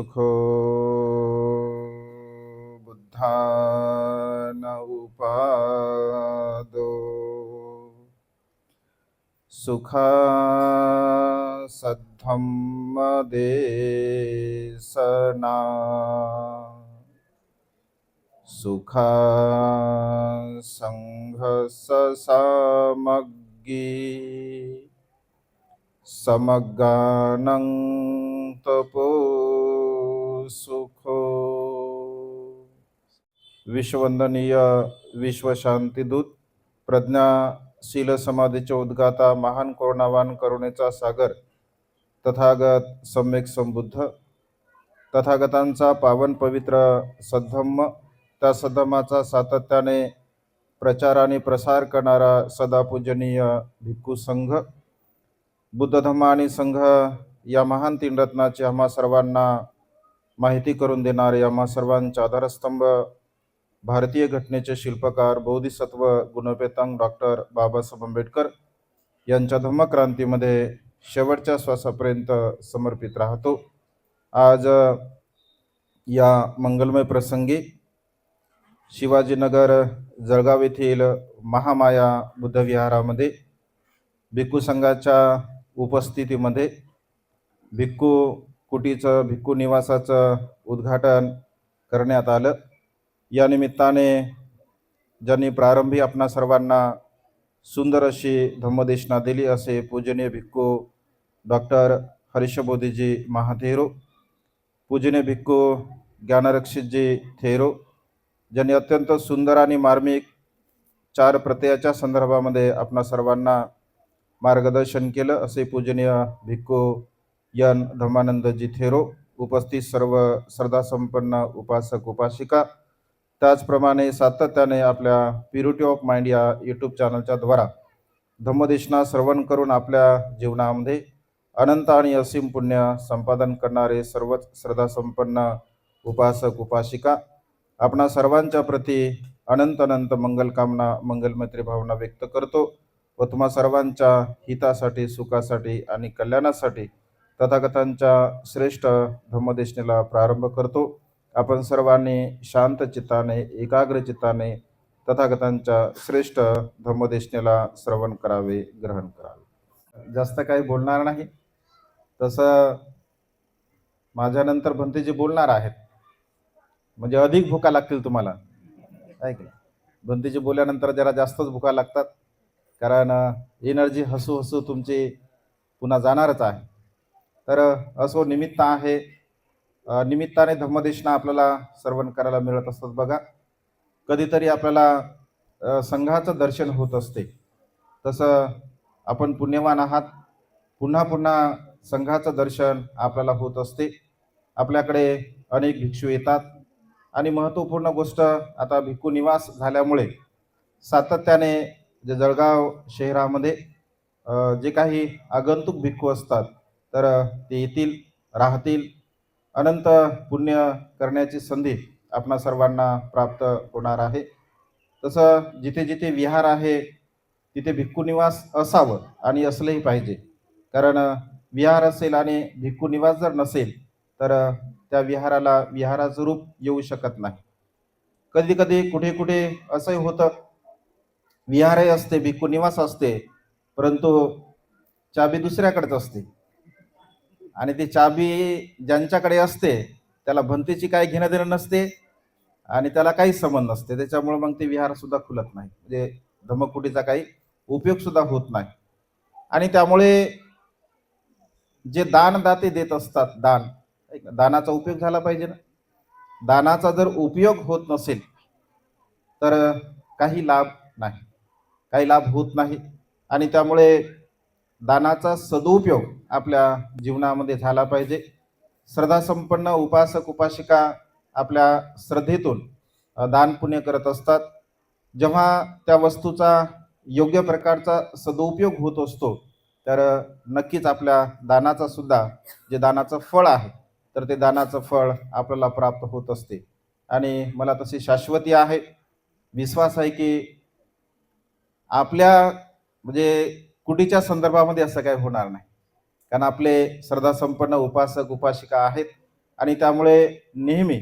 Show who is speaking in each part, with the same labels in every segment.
Speaker 1: सुखो बुद्धान उपादो। सुखा सद्धम्मदेशना सुखा सङ्घसमग्गी समगानं तपो सुख। विश्ववंदनीय विश्वशांतीदूत प्रज्ञाशील समाधीचे उद्गाता महान करुणावान करुणेचा सागर तथागत सम्यक संबुद्ध तथागतांचा पावन पवित्र सद्धम्म त्या सद्धम्माचा सातत्याने प्रचार आणि प्रसार करणारा सदापूजनीय भिक्खू संघ बुद्ध धम्म आणि संघ या महान तीन रत्नाचे आम्हा सर्वांना माहिती करून देणारे आम्हा सर्वांचे आधारस्तंभ भारतीय घटनेचे शिल्पकार बौद्धिसत्व गुणपेतांग डॉक्टर बाबासाहेब आंबेडकर यांच्या धम्मक्रांतीमध्ये शेवटच्या श्वासापर्यंत समर्पित राहतो. आज या मंगलमय प्रसंगी शिवाजीनगर जळगाव येथील महामाया बुद्धविहारामध्ये भिक्खू संघाच्या उपस्थितीमध्ये भिक्खू कुटीचं भिक्खू निवासाचं उद्घाटन करण्यात आलं. या निमित्ताने ज्यांनी प्रारंभी आपणा सर्वांना सुंदर अशी धम्मदेशना दिली असे पूजनीय भिक्खू डॉक्टर हरिशबोधीजी महाथेरो पूजनीय भिक्खू ज्ञानरक्षितजी थेरो ज्यांनी अत्यंत सुंदर आणि मार्मिक चार प्रत्ययाच्या संदर्भामध्ये आपणा सर्वांना मार्गदर्शन केलं असे पूजनीय भिक्खू यन धर्मानंदजी थेरो उपस्थित सर्व श्रद्धासंपन्न उपासक उपासिका. त्याचप्रमाणे सातत्याने आपल्या प्युरिटी ऑफ माइंड या यूट्यूब चॅनलच्या द्वारा धम्मदेशना श्रवण करून आपल्या जीवनामध्ये अनंत आणि असीम पुण्य संपादन करणारे सर्वच श्रद्धासंपन्न उपासक उपासिका. आपणा सर्वांच्या प्रती अनंत अनंत मंगलकामना मंगलमैत्री भावना व्यक्त करतो व तुम्हा सर्वांच्या हितासाठी सुखासाठी आणि कल्याणासाठी तथागतांच्या श्रेष्ठ धम्मदेशनेला प्रारंभ करतो. आपण सर्वांनी शांत चित्ताने एकाग्र चित्ताने तथागतांच्या श्रेष्ठ धम्मदेशनेला श्रवण करावे ग्रहण करावे. जास्त काही बोलणार नाही. तसं माझ्यानंतर भंतेजी बोलणार आहेत म्हणजे अधिक भुका लागतील तुम्हाला. आहे नाही? भंतेजी बोलल्यानंतर जरा जास्तच भुका लागतात. कारण एनर्जी हसू हसू तुमची पुन्हा जाणारच आहे. तर असो निमित्त आहे. निमित्ताने धम्मदेशना आपल्याला सर्वण करायला मिळत असतात बघा. कधीतरी आपल्याला संघाचं दर्शन होत असते. तसं आपण पुण्यवान आहात. पुन्हा पुन्हा संघाचं दर्शन आपल्याला होत असते. आपल्याकडे अनेक भिक्षू येतात. आणि महत्त्वपूर्ण गोष्ट आता भिक्खू निवास झाल्यामुळे सातत्याने जे जळगाव शहरामध्ये जे काही आगंतुक भिक्खू असतात तर ते येतील राहतील. अनंत पुण्य करण्याची संधी आपणा सर्वांना प्राप्त होणार आहे. तसं जिथे जिथे विहार आहे तिथे भिक्खूनिवास असावं आणि असलंही पाहिजे. कारण विहार असेल आणि भिक्खूनिवास जर नसेल तर त्या विहाराला विहाराचं रूप येऊ शकत नाही. कधी कधी कुठे कुठे असंही होतं विहारही असते भिक्खूनिवास असते परंतु चाबी दुसऱ्याकडेच असते. आणि ती चाबी ज्यांच्याकडे असते त्याला भंतीची काय घेणं देणं नसते आणि त्याला काही संबंध नसते. त्याच्यामुळे मग ते विहार सुद्धा खुलत नाही. म्हणजे धमकुटीचा काही उपयोग सुद्धा होत नाही. आणि त्यामुळे जे दानदाते देत असतात दान दानाचा उपयोग झाला पाहिजे ना. दानाचा जर उपयोग होत नसेल तर काही लाभ नाही. काही लाभ होत नाही. आणि त्यामुळे दानाचा सदुपयोग आपल्या जीवनामध्ये झाला पाहिजे. श्रद्धासंपन्न उपासक उपासिका आपल्या श्रद्धेतून दान पुण्य करत असतात. जेव्हा त्या वस्तूचा योग्य प्रकारचा सदुपयोग होत असतो तर नक्कीच आपल्या दानाचा सुद्धा जे दानाचं फळ आहे तर ते दानाचं फळ आपल्याला प्राप्त होत असते. आणि मला तशी शाश्वती आहे. विश्वास आहे की आपल्या म्हणजे कुटीच्या संदर्भामध्ये असं काही होणार नाही. कारण आपले श्रद्धासंपन्न उपासक उपासिका आहेत आणि त्यामुळे नेहमी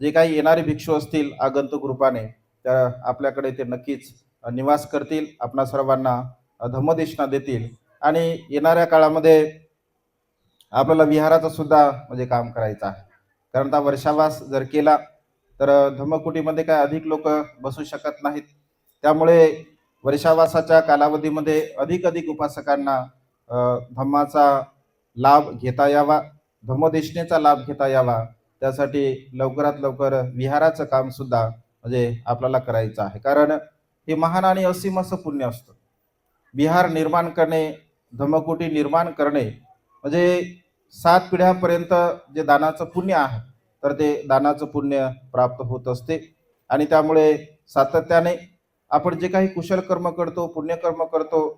Speaker 1: जे काही येणारे भिक्षू असतील आगंतुक रूपाने त्या आपल्याकडे ते नक्कीच निवास करतील आपणा सर्वांना धम्मदेशना देतील आणि येणाऱ्या काळामध्ये आपल्याला विहाराचं सुद्धा म्हणजे काम करायचं आहे. कारण आता वर्षावास जर केला तर धम्मकुटीमध्ये काय अधिक लोक बसू शकत नाहीत. त्यामुळे वर्षावासाच्या कालावधीमध्ये अधिक अधिक उपासकांना धम्माचा लाभ घेता यावा धम्मदेशनेचा लाभ घेता यावा. त्यासाठी लवकरात लवकर विहाराचं काम सुद्धा म्हणजे आपल्याला करायचं आहे. कारण हे महान आणि असीम असं पुण्य असतं. विहार निर्माण करणे धम्मकुटी निर्माण करणे म्हणजे सात पिढ्यापर्यंत जे दानाचं पुण्य आहे तर ते दानाचं पुण्य प्राप्त होत असते. आणि त्यामुळे सातत्याने आपण जे काही कुशल कर्म करतो पुण्यकर्म करतो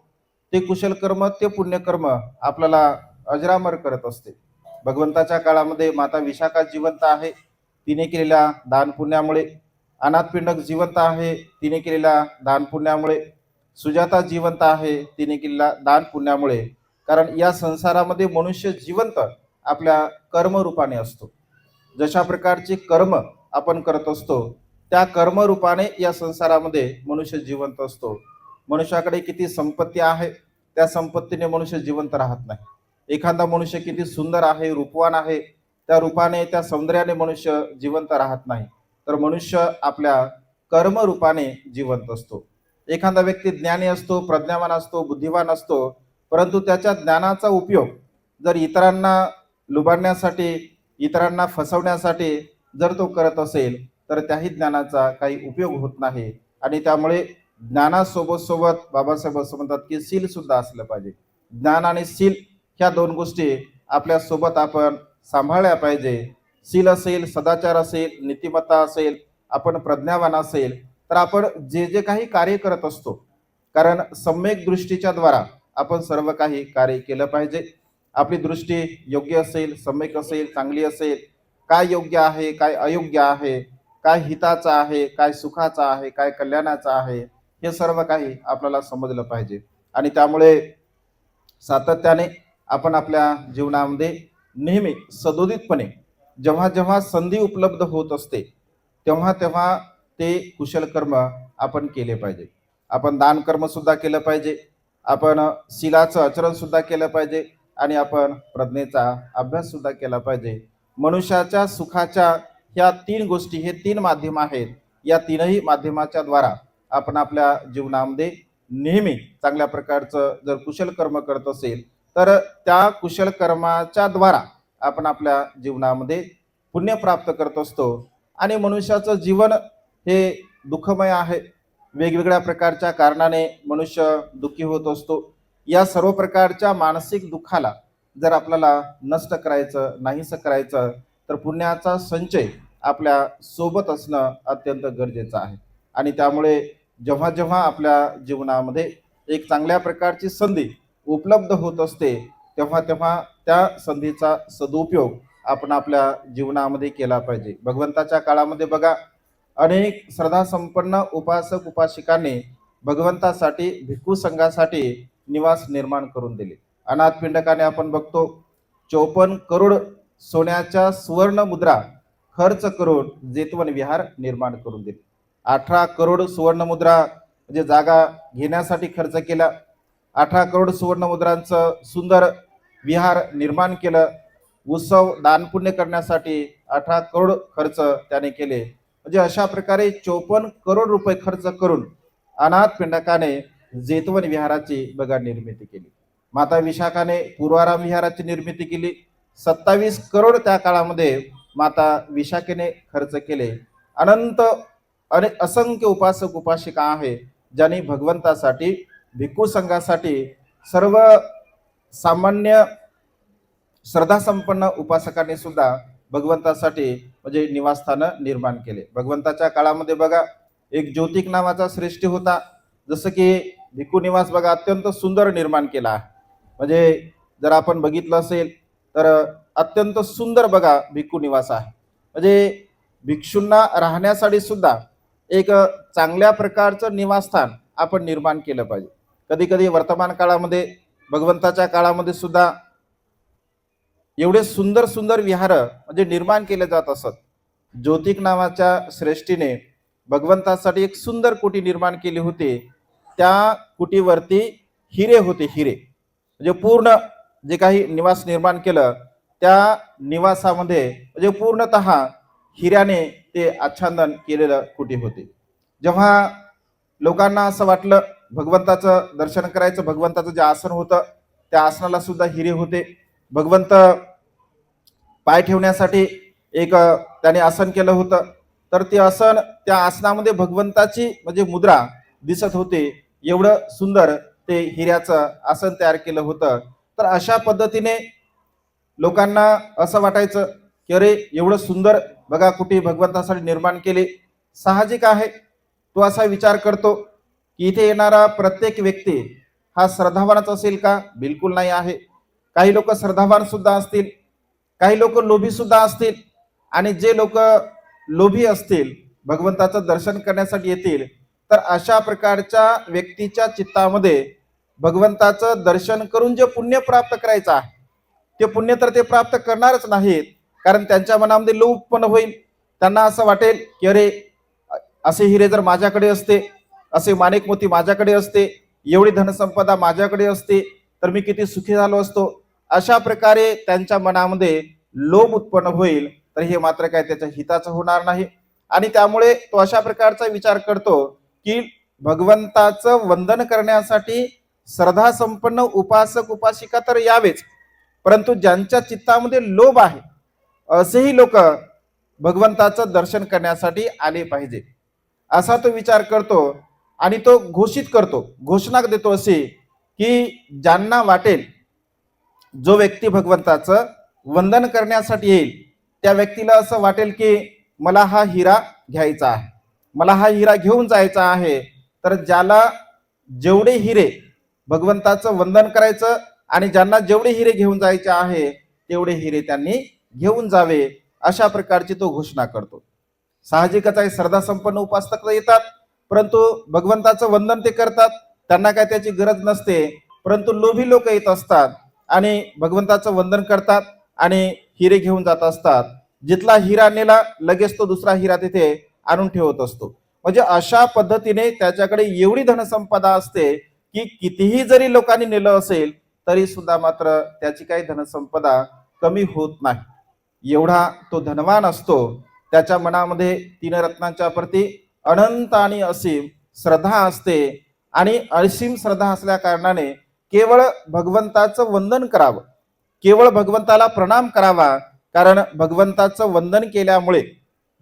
Speaker 1: ते कुशल कर्म ते पुण्यकर्म आपल्याला अजरामर करत असते. भगवंताच्या काळामध्ये माता विशाखा जिवंत आहे तिने केलेल्या दान पुण्यामुळे. अनाथपिंडक जिवंत आहे तिने केलेल्या दान पुण्यामुळे. सुजाता जिवंत आहे तिने केलेल्या दान पुण्यामुळे. कारण या संसारामध्ये मनुष्य जिवंत आपल्या कर्मरूपाने असतो. जशा प्रकारचे कर्म आपण करत असतो त्या कर्मरूपाने या संसारामध्ये मनुष्य जिवंत असतो. मनुष्याकडे किती संपत्ती आहे त्या संपत्तीने मनुष्य जिवंत राहत नाही. एखादा मनुष्य किती सुंदर आहे रूपवान आहे त्या रूपाने त्या सौंदर्याने मनुष्य जिवंत राहत नाही. तर मनुष्य आपल्या कर्मरूपाने जिवंत असतो. एखादा व्यक्ती ज्ञानी असतो प्रज्ञावान असतो बुद्धिवान असतो परंतु त्याच्या ज्ञानाचा उपयोग जर इतरांना लुबाडण्यासाठी इतरांना फसवण्यासाठी जर तो करत असेल तर त्याही ज्ञानाचा काही उपयोग होत नाही. आणि त्यामुळे ज्ञानासोबत सोबत बाबासाहेब असं म्हणतात की सील सुद्धा असलं पाहिजे. ज्ञान आणि सील ह्या दोन गोष्टी आपल्यासोबत आपण सांभाळल्या पाहिजे. सील असेल सदाचार असेल नीतिमत्ता असेल आपण प्रज्ञावान असेल तर आपण जे जे काही कार्य करत असतो कारण सम्यक दृष्टीच्या द्वारा आपण सर्व काही कार्य केलं पाहिजे. आपली दृष्टी योग्य असेल सम्यक असेल चांगली असेल काय योग्य आहे काय अयोग्य आहे काय हिताचं आहे काय सुखाचा आहे काय कल्याणाचा आहे हे सर्व काही आपल्याला समजलं पाहिजे. आणि त्यामुळे सातत्याने आपण आपल्या जीवनामध्ये नेहमी सदोदितपणे जेव्हा जेव्हा संधी उपलब्ध होत असते तेव्हा तेव्हा ते कुशल कर्म आपण केले पाहिजे. आपण दान कर्म सुद्धा केलं पाहिजे आपण शिलाचं आचरण सुद्धा केलं पाहिजे आणि आपण प्रज्ञेचा अभ्यास सुद्धा केला पाहिजे. मनुष्याच्या सुखाच्या ह्या तीन गोष्टी हे तीन माध्यम आहेत. या तीनही माध्यमाच्या द्वारा आपण आपल्या जीवनामध्ये नेहमी चांगल्या प्रकारचं जर कुशल कर्म करत असेल तर त्या कुशल कर्माच्या द्वारा आपण आपल्या जीवनामध्ये पुण्य प्राप्त करत असतो. आणि मनुष्याचं जीवन हे दुःखमय आहे. वेगवेगळ्या प्रकारच्या कारणाने मनुष्य दुःखी होत असतो. या सर्व प्रकारच्या मानसिक दुःखाला जर आपल्याला नष्ट करायचं नाहीसं करायचं तर पुण्याचा संचय आपल्यासोबत असणं अत्यंत गरजेचं आहे. आणि त्यामुळे जेव्हा जेव्हा आपल्या जीवनामध्ये एक चांगल्या प्रकारची संधी उपलब्ध होत असते तेव्हा तेव्हा त्या संधीचा सदुपयोग आपण आपल्या जीवनामध्ये केला पाहिजे. भगवंताच्या काळामध्ये बघा अनेक श्रद्धासंपन्न उपासक उपासिकांनी भगवंतासाठी भिक्खू संघासाठी निवास निर्माण करून दिले. अनाथ पिंडकाने आपण बघतो चौपन्न करोड सोन्याच्या सुवर्ण मुद्रा खर्च करून जेतवन विहार निर्माण करून दिले. अठरा करोड सुवर्ण मुद्रा म्हणजे जागा घेण्यासाठी खर्च केला. अठरा करोड सुवर्ण मुद्रांचं सुंदर विहार निर्माण केलं. उत्सव दानपुण्य करण्यासाठी अठरा करोड खर्च त्याने केले. म्हणजे अशा प्रकारे चोपन्न करोड रुपये खर्च करून अनाथ पिंडकाने जेतवन विहाराची बघा निर्मिती केली. माता विशाखाने पूर्वाराम विहाराची निर्मिती केली. सत्तावीस करोड त्या काळामध्ये माता विशाखेने खर्च केले. अनंत अने असंख्य उपासक उपासिका आहे ज्यांनी भगवंतासाठी भिक्खू संघासाठी सर्व सामान्य श्रद्धासंपन्न उपासकांनी सुद्धा भगवंतासाठी म्हणजे निवासस्थानं निर्माण केले. भगवंताच्या काळामध्ये बघा एक ज्योतिक नावाचा श्रेष्ठी होता. जसं की भिक्खू निवास बघा अत्यंत सुंदर निर्माण केला. म्हणजे जर आपण बघितलं असेल तर अत्यंत सुंदर बघा भिक्खू निवास आहे. म्हणजे भिक्षूंना राहण्यासाठी सुद्धा एक चांगल्या प्रकारचं निवासस्थान आपण निर्माण केलं पाहिजे. कधी कधी वर्तमान काळामध्ये भगवंताच्या काळामध्ये सुद्धा एवढे सुंदर सुंदर विहार म्हणजे निर्माण केले जात असत. ज्योतिक नावाच्या श्रेष्ठीने भगवंतासाठी एक सुंदर कुटी निर्माण केली होती. त्या कुटीवरती हिरे होते हिरे. म्हणजे पूर्ण जे काही निवास निर्माण केलं त्या निवासामध्ये म्हणजे पूर्णतः हिऱ्याने ते आच्छादन केलेलं कुठे होते? जेव्हा लोकांना असं वाटलं भगवंताचं दर्शन करायचं भगवंताचं जे आसन होतं त्या आसनाला सुद्धा हिरे होते. भगवंत पाय ठेवण्यासाठी एक त्याने आसन केलं होतं. तर ते आसन त्या आसनामध्ये भगवंताची म्हणजे मुद्रा दिसत होते. एवढं सुंदर ते हिऱ्याचं आसन तयार केलं होतं. तर अशा पद्धतीने लोकांना असं वाटायचं की अरे एवढं सुंदर बघा कुठे भगवंतासाठी निर्माण केले. साहजिक आहे. तो असा विचार करतो की इथे येणारा प्रत्येक व्यक्ती हा श्रद्धावानच असेल का? बिलकुल नाही आहे. काही लोक श्रद्धावान सुद्धा असतील काही लोक लोभी सुद्धा असतील आणि जे लोक लोभी असतील भगवंताचं दर्शन करण्यासाठी येतील तर अशा प्रकारच्या व्यक्तीच्या चित्तामध्ये भगवंताचं दर्शन करून जे पुण्य प्राप्त करायचं आहे ते पुण्य तर ते प्राप्त करणारच नाहीत कारण त्यांच्या मनामध्ये लोभ पण होईल. त्यांना असं वाटेल की अरे असे हिरे जर माझ्याकडे असते असे माणिक मोती माझ्याकडे असते एवढी धनसंपदा माझ्याकडे असते तर मी किती सुखी झालो असतो. अशा प्रकारे त्यांच्या मनामध्ये लोभ उत्पन्न होईल तर हे मात्र काय त्याच्या हिताचं होणार नाही. आणि त्यामुळे तो अशा प्रकारचा विचार करतो की भगवंताचं वंदन करण्यासाठी श्रद्धा संपन्न उपासक उपासिका तर यावेच परंतु ज्यांच्या चित्तामध्ये लोभ आहे असेही लोक भगवंताचं दर्शन करण्यासाठी आले पाहिजे. असा तो विचार करतो आणि तो घोषित करतो घोषणा देतो असे की ज्यांना वाटेल जो व्यक्ती भगवंताचं वंदन करण्यासाठी येईल त्या व्यक्तीला असं वाटेल की मला हा हिरा घ्यायचा आहे मला हा हिरा घेऊन जायचा आहे तर ज्याला जेवढे हिरे भगवंताचं वंदन करायचं आणि ज्यांना जेवढे हिरे घेऊन जायचे आहे तेवढे हिरे त्यांनी घेऊन जावे अशा प्रकारची तो घोषणा करतो. साहजिकच आहे श्रद्धा संपन्न उपासक तर येतात परंतु भगवंताचं वंदन ते करतात त्यांना काय त्याची गरज नसते परंतु लोभी लोक येत असतात आणि भगवंताचं वंदन करतात आणि हिरे घेऊन जात असतात. जिथला हिरा नेला लगेच तो दुसरा हिरा तिथे आणून ठेवत असतो. म्हणजे अशा पद्धतीने त्याच्याकडे एवढी धनसंपदा असते की कितीही जरी लोकांनी नेलं असेल तरी सुद्धा मात्र त्याची काही धनसंपदा कमी होत नाही. एवढा तो धनवान असतो त्याच्या मनामध्ये तीन रत्नांच्या प्रती अनंत आणि असीम श्रद्धा असते आणि असीम श्रद्धा असल्या कारणाने केवळ भगवंताचं वंदन करावं केवळ भगवंताला प्रणाम करावा कारण भगवंताचं वंदन केल्यामुळे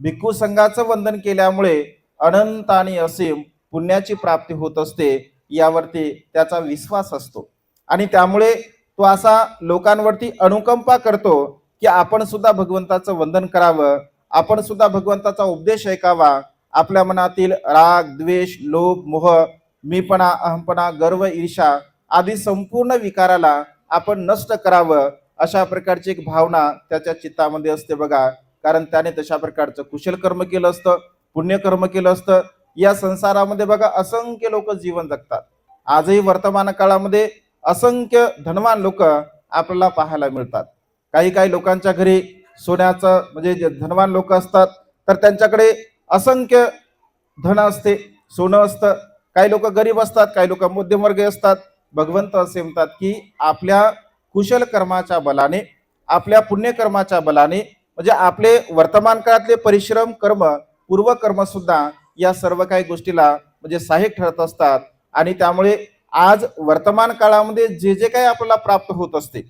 Speaker 1: भिक्खू संघाचं वंदन केल्यामुळे अनंत आणि असीम पुण्याची प्राप्ती होत असते यावरती त्याचा विश्वास असतो. आणि त्यामुळे तो असा लोकांवरती अनुकंपा करतो की आपण सुद्धा भगवंताचं वंदन करावं आपण सुद्धा भगवंताचा उपदेश ऐकावा. आपल्या मनातील राग द्वेष लोभ मोह मीपणा अहमपणा गर्व ईर्षा आदी संपूर्ण विकाराला आपण नष्ट करावं अशा प्रकारची एक भावना त्याच्या चित्तामध्ये असते बघा. कारण त्याने तशा प्रकारचं कुशल कर्म केलं असतं पुण्यकर्म केलं असतं या संसारामध्ये बघा असंख्य लोक जीवन जगतात. आजही वर्तमान काळामध्ये असंख्य धनवान लोक आपल्याला पाहायला मिळतात. काही काही लोकांच्या घरी सोन्याचं म्हणजे जे धनवान लोक असतात तर त्यांच्याकडे असंख्य धन असते सोनं असतं. काही लोक गरीब असतात काही लोक मध्यमवर्गीय असतात. भगवंत असे म्हणतात की आपल्या कुशल कर्माच्या बलाने आपल्या पुण्यकर्माच्या बलाने म्हणजे आपले वर्तमान काळातले परिश्रम कर्म पूर्वकर्म सुद्धा या सर्व काही गोष्टीला म्हणजे सहाय्यक ठरत असतात. आणि त्यामुळे आज वर्तमान काळामध्ये जे जे काही आपल्याला प्राप्त होत असते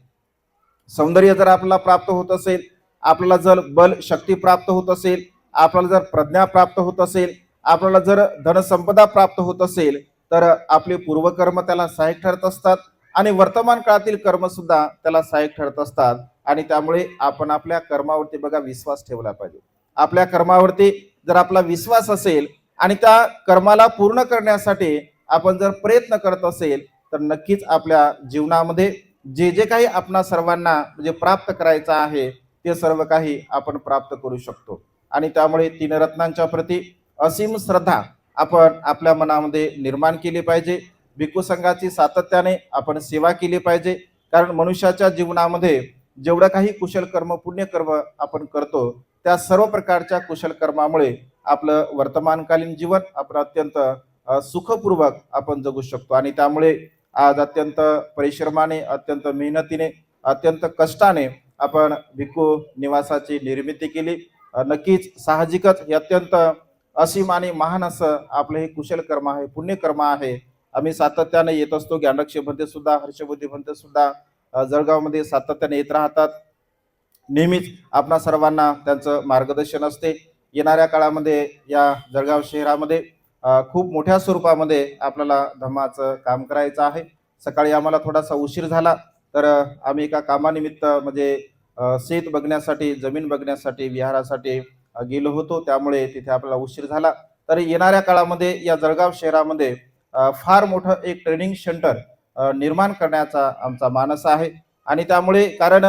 Speaker 1: सौंदर्य जर आपल्याला प्राप्त होत असेल आपल्याला जर बल शक्ती प्राप्त होत असेल आपल्याला जर प्रज्ञा प्राप्त होत असेल आपल्याला जर धनसंपदा प्राप्त होत असेल तर आपले पूर्वकर्म त्याला सहाय्यक ठरत असतात आणि वर्तमान काळातील कर्म सुद्धा त्याला सहाय्यक ठरत असतात. आणि त्यामुळे आपण आपल्या कर्मावरती बघा विश्वास ठेवला पाहिजे. आपल्या कर्मावरती जर आपला विश्वास असेल आणि त्या कर्माला पूर्ण करण्यासाठी आपण जर प्रयत्न करत असेल तर नक्कीच आपल्या जीवनामध्ये जे जे काही आपणा सर्वांना म्हणजे प्राप्त करायचं आहे ते सर्व काही आपण प्राप्त करू शकतो. आणि त्यामुळे तीन रत्नांच्या प्रती असीम श्रद्धा आपण आपल्या मनामध्ये निर्माण केली पाहिजे. भिक्खू संघाची सातत्याने आपण सेवा केली पाहिजे. कारण मनुष्याच्या जीवनामध्ये जेवढं काही कुशल कर्म पुण्यकर्म आपण करतो त्या सर्व प्रकारच्या कुशल कर्मामुळे आपलं वर्तमानकालीन जीवन आपण अत्यंत सुखपूर्वक आपण जगू शकतो. आणि त्यामुळे आज अत्यंत परिश्रमाने अत्यंत मेहनतीने अत्यंत कष्टाने आपण भिक्खू निवासाची निर्मिती केली. नक्कीच साहजिकच हे अत्यंत असीम आणि महान असं आपलं हे कुशल कर्म आहे पुण्यकर्म आहे. आम्ही सातत्याने येत असतो. ज्ञानक्षेमध्ये सुद्धा हर्षबुद्धीमध्ये सुद्धा जळगावमध्ये सातत्याने येत राहतात. नेहमीच आपणा सर्वांना त्यांचं मार्गदर्शन असते. येणाऱ्या काळामध्ये या जळगाव शहरामध्ये खूप मोठ्या स्वरूपामध्ये आपल्याला धम्माचं काम करायचं आहे. सकाळी आम्हाला थोडासा उशीर झाला तर आम्ही एका कामानिमित्त म्हणजे शेत बघण्यासाठी जमीन बघण्यासाठी विहारासाठी गेलो होतो. त्यामुळे तिथे आपल्याला उशीर झाला. तर येणाऱ्या काळामध्ये या जळगाव शहरामध्ये फार मोठं एक ट्रेनिंग सेंटर निर्माण करण्याचा आमचा मानस आहे. आणि त्यामुळे कारण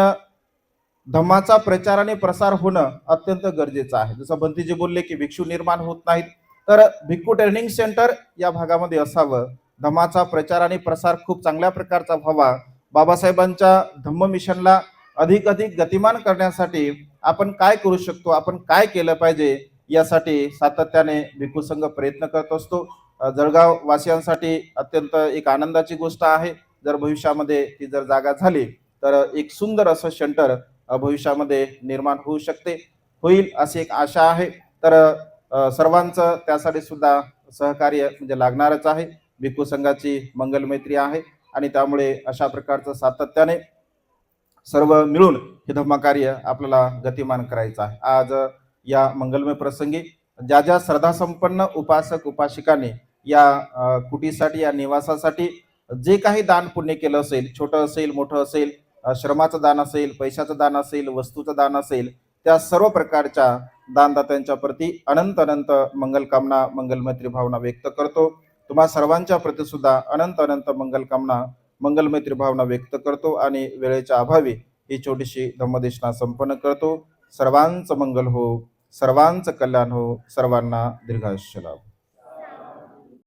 Speaker 1: धम्माचा प्रचार आणि प्रसार होणं अत्यंत गरजेचं आहे. जसं बंतीजी बोलले की भिक्षू निर्माण होत नाहीत तर भिक्खू ट्रेनिंग सेंटर या भागामध्ये असावं. धम्माचा प्रचार आणि प्रसार खूप चांगल्या प्रकारचा व्हावा. बाबासाहेबांच्या धम्म मिशनला अधिक अधिक गतिमान करण्यासाठी आपण काय करू शकतो आपण काय केलं पाहिजे यासाठी सातत्याने भिक्खू संघ प्रयत्न करत असतो. जळगाव वासियांसाठी अत्यंत एक आनंदाची गोष्ट आहे. जर भविष्यामध्ये ती जर जागा झाली तर एक सुंदर असं सेंटर भविष्यामध्ये निर्माण होऊ शकते होईल अशी एक आशा आहे. तर सर्वांचं त्यासाठी सुद्धा सहकार्य म्हणजे लागणारच आहे. भिक्खू संघाची मंगल मैत्री आहे आणि त्यामुळे अशा प्रकारचं सातत्याने सर्व मिळून हे धम्मकार्य आपल्याला गतिमान करायचं आहे. आज या मंगलमय प्रसंगी ज्या ज्या श्रद्धासंपन्न उपासक उपासिकांनी या कुटीसाठी या निवासासाठी जे काही दान पुण्य केलं असेल छोटं असेल मोठं असेल श्रमाचं दान असेल पैशाचं दान असेल वस्तूचं दान असेल त्या सर्व प्रकारच्या दानदात्यांच्या प्रती अनंत अनंत मंगलकामना मंगलमैत्री भावना व्यक्त करतो. तुम्हा सर्वांच्या प्रती सुद्धा अनंत अनंत मंगलकामना मंगलमैत्री भावना व्यक्त करतो आणि वेळेच्या अभावी ही छोटीशी धम्मदेशना संपन्न करतो. सर्वांचं मंगल हो सर्वांचं कल्याण हो सर्वांना दीर्घायुष्य लाभ.